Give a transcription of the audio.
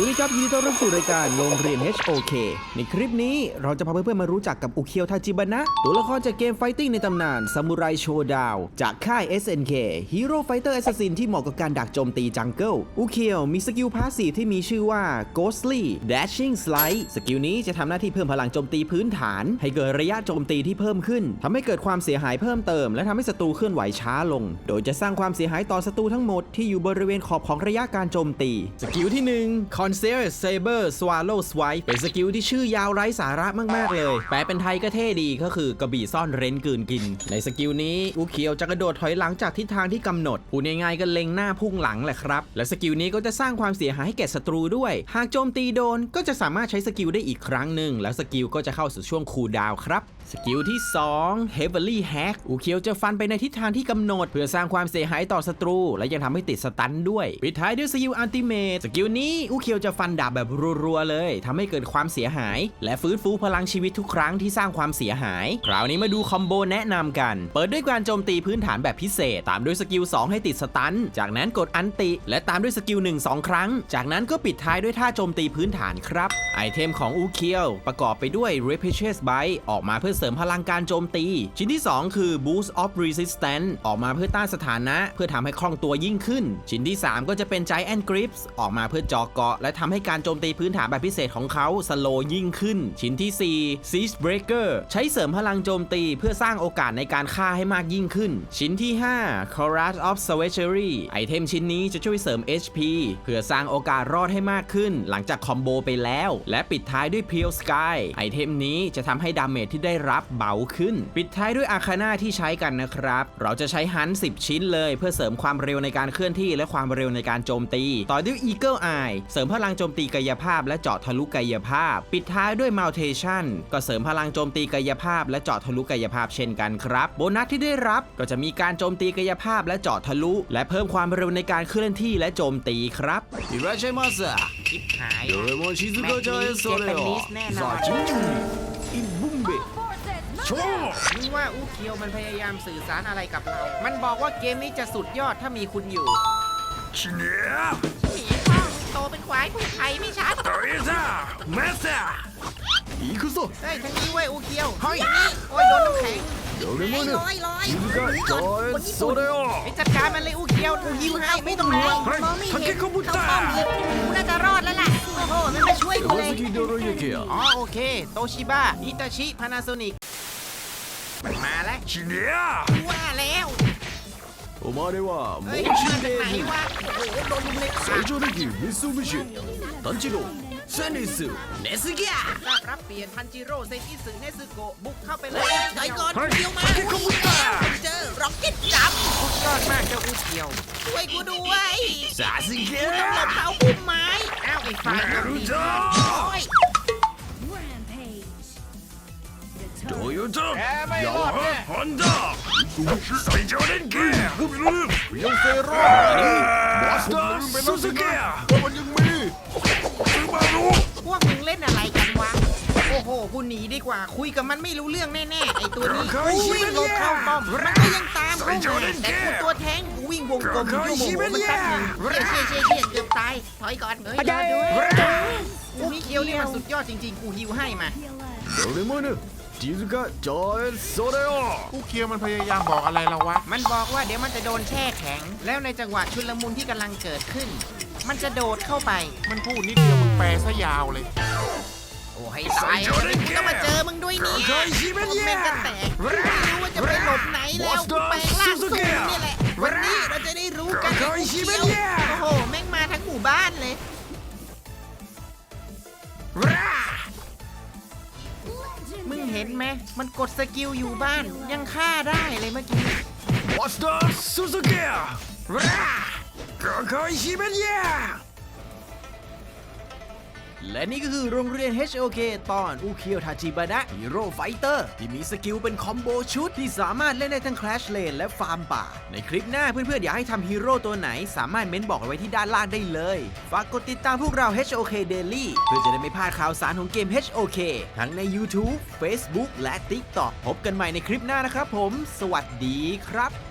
สวัสดีครับยินดีต้อนรับสู่รายการโรงเรียน HOK ในคลิปนี้เราจะพาเพื่อนๆมารู้จักกับอุเคียวทาจิบะนะ ตัวละครจากเกมไฟติ้งในตำนานซามูไรโชดาวจากค่าย SNK Hero Fighter Assassin ที่เหมาะกับการดักโจมตีจังเกิลอุเคียวมีสกิลพาสซีฟที่มีชื่อว่า Ghostly Dashing Slide สกิลนี้จะทำหน้าที่เพิ่มพลังโจมตีพื้นฐาน ให้เกิดระยะโจมตีที่เพิ่มขึ้นทำให้เกิดความเสียหายเพิ่มเติม และทำให้ศัตรูเคลื่อนไหวช้าลง โดยจะสร้างความเสียหายต่อศัตรูทั้งหมดที่อยู่บริเวณขอบของระยะการโจมตี สกิลที่1 Conceal Saber Swallow Swipe เป็นสกิลที่ชื่อยาวไร้สาระมากๆเลย แปลเป็นไทยก็เท่ดีก็คือกระบี่ซ่อนเร้นกืนกิน ในสกิลนี้อุเคียวจะกระโดดถอยหลังจากทิศทางที่กำหนดพูดง่ายๆก็เล็งหน้าพุ่งหลังแหละครับ และสกิลนี้ก็จะสร้างความเสียหายให้แก่ศัตรูด้วย หากโจมตีโดนก็จะสามารถใช้สกิลได้อีกครั้งหนึ่งแล้วสกิลก็จะเข้าสู่ช่วงคูลดาวครับ สกิลที่ 2 Heavily Hack อุเคียวจะฟันไปในทิศทางที่กำหนด เพื่อสร้างความเสียหายต่อศัตรู และยังทำให้ติดสตันด้วย ปิดท้ายด้วยสกิลอัลติเมทสกิลนี้อุเคียวจะฟันดาบแบบรัวๆเลยทำให้เกิดความเสียหาย และฟื้นฟูพลังชีวิตทุกครั้งที่สร้างความเสียหาย คราวนี้มาดูคอมโบแนะนำกัน เปิดด้วยการโจมตีพื้นฐานแบบพิเศษ ตามด้วยสกิล2ให้ติดสตัน จากนั้นกดอันติ และตามด้วยสกิล1 2 ครั้ง จากนั้นก็ปิดท้ายด้วยท่าโจมตีพื้นฐานครับ ไอเทมของอูเคียวประกอบไปด้วย Repetious Bite ออกมาเพื่อเสริมพลังการโจมตี ชิ้นที่ 2 คือ Boost of Resistance ออกมาเพื่อต้านสถานะ เพื่อทำให้คล่องตัวยิ่งขึ้น ชิ้นที่ 3 ก็จะเป็น Giant Grips ออกมาเพื่อจาะเกาะ และทำให้การโจมตีพื้นฐานแบบพิเศษของเขาสโลยิ่งขึ้น ชิ้นที่ 4 Siege Breaker ใช้เสริมพลังโจมตีเพื่อสร้างโอกาสในการฆ่าให้มากยิ่งขึ้น ชิ้นที่ 5 Chorus of Savagery ไอเทมชิ้นนี้จะช่วยเสริม HP เพื่อสร้างโอกาสรอดให้มากขึ้น หลังจากคอมโบไปแล้ว และปิดท้ายด้วย Pale Sky ไอเทมนี้จะทำให้ดาเมจที่ได้รับเบาขึ้น ปิดท้ายด้วยอาคาน่าที่ใช้กันนะครับ เราจะใช้ฮัน10 ชิ้นเลยเพื่อเสริมความเร็วในการเคลื่อนที่และความเร็วในการโจมตี ต่อด้วย Eagle Eye เสริมพลังโจมตีกายภาพ และเจาะทะลุกายภาพ ปิดท้ายด้วย Maltation ก็เสริมพลังโจมตีกายภาพ และเจาะทะลุกายภาพเช่นกันครับ โบนัสที่ได้รับก็จะมีการโจมตีกายภาพ และเจาะทะลุ และเพิ่มความเร็วในการเคลื่อนที่และโจมตีครับいらっしゃいませ ชิบหาย どれも静かじゃえそれ เจแปนนิ よ สแน่น อินบุมเบะโชว์นึกว่าอูเคียวมันพยายามสื่อสารอะไรกับเรา มันบอกว่าเกมนี้จะสุดยอดถ้ามีคุณอยู่เฉียหมีข้าโตเป็นควายผู้ไทยไม่ชัดโตยซ่าเมซ่าอีกสุดเฮ้ยทางนี้เว้ยอูเคียวเฮ้ยนี่โอ้ยโดนน้ำแข็งเดี๋ยวเลยมั้งเนี่ยยิงกันจอยโซเดโอไอ้จัดการมันเลยอูเคียวอูยิงให้ไม่ต้องห่วงทังเกคอมพิวเตอร์เขาป้อมยิงกูน่าจะรอดแล้วแหละ ฮิโดโรยากิอะอ๋อโอเค โตชิบะฮิตาชิพานาโซนิกมาแล้วชิเนีว่าแล้วโอมาเรวะโมจิเดฟุซขโจริกิมิซูบิชิตันจิโรเซนิสึเนสึกิอะรารับเปลี่ยนทันจิโร่เซนิสึเนสึโกบุกเข้าไปเลยไก่ก่อนเดียวมาเจ อกจิตจยอดมากเจ้าอู้เกียวช่วยกูด้วยสาสิเกะต้องหลบเท้าพุ่มไม้แอ้วไอ้ฝ่ายมารุโจโอ้ยยโจแอนฮอนด้าสูงชื่อไอเจ้าเล่นเกมกูไม่รู้เเซโร่บอสเตอร์ซูซูเกะามันยังมีไม่ารู้ พวกมึงเล่นอะไรกันวะ โอ้โหคุณหนีดีกว่า คุยกับมันไม่รู้เรื่องแน่ๆ ไอตัวนี้กูวิ่งหลบเข้าป้อม มันก็ยังตามกูมาแต่คุณตัวแทงกูวิ่งวงกลมอยู่ชั่โมงมันตั้บหนึงเชี่ยเชี่ยเชี่ยเกือบตาย ถอยก่อนเฮ้ยรอด้วยกูนี่เคียวนี่มันสุดยอดจริงๆ กูฮิวให้มาโดเรมอนจิซุกะจอยโซเดโอผู้เคียวมันพยายามบอกอะไรเราวะ มันบอกว่าเดี๋ยวมันจะโดนแช่แข็ง แล้วในจังหวะชุลมุนที่กำลังเกิดขึ้น มันจะโดดเข้าไป มันพูดนิดเดียวมึงแปลซะยาวเลย อ้ให้ตายเลยกูต้องมาเจอมึงด้วยเนี่ยผมแม่งจะแตกไม่รู้ว่าจะไปหลบไหนแล้วกูแปลงร่างสู้นี่แหละ วันนี้เราจะได้รู้กันไอ้กูเขียวโอ้โห แม่งมาทั้งหมู่บ้านเลย มึงเห็นไหม มันกดสกิลอยู่บ้าน ยังฆ่าได้เลยเมื่อกี้ マスタースズケ破壊しめりゃ และนี่ก็คือโรงเรียน HOK ตอนอุเคียวทาจิบะนะฮีโร่ไฟเตอร์ที่มีสกิลเป็นคอมโบชุด ที่สามารถเล่นได้ทั้ง Clash Lane และฟาร์มป่า ในคลิปหน้าเพื่อนๆ อยากให้ทำฮีโร่ตัวไหน สามารถเม้นบอกไว้ที่ด้านล่างได้เลย ฝากกดติดตามพวกเรา HOK Daily เพื่อจะได้ไม่พลาดข่าวสารของเกม HOK ทั้งใน YouTube Facebook และ TikTok พบกันใหม่ในคลิปหน้านะครับผม สวัสดีครับ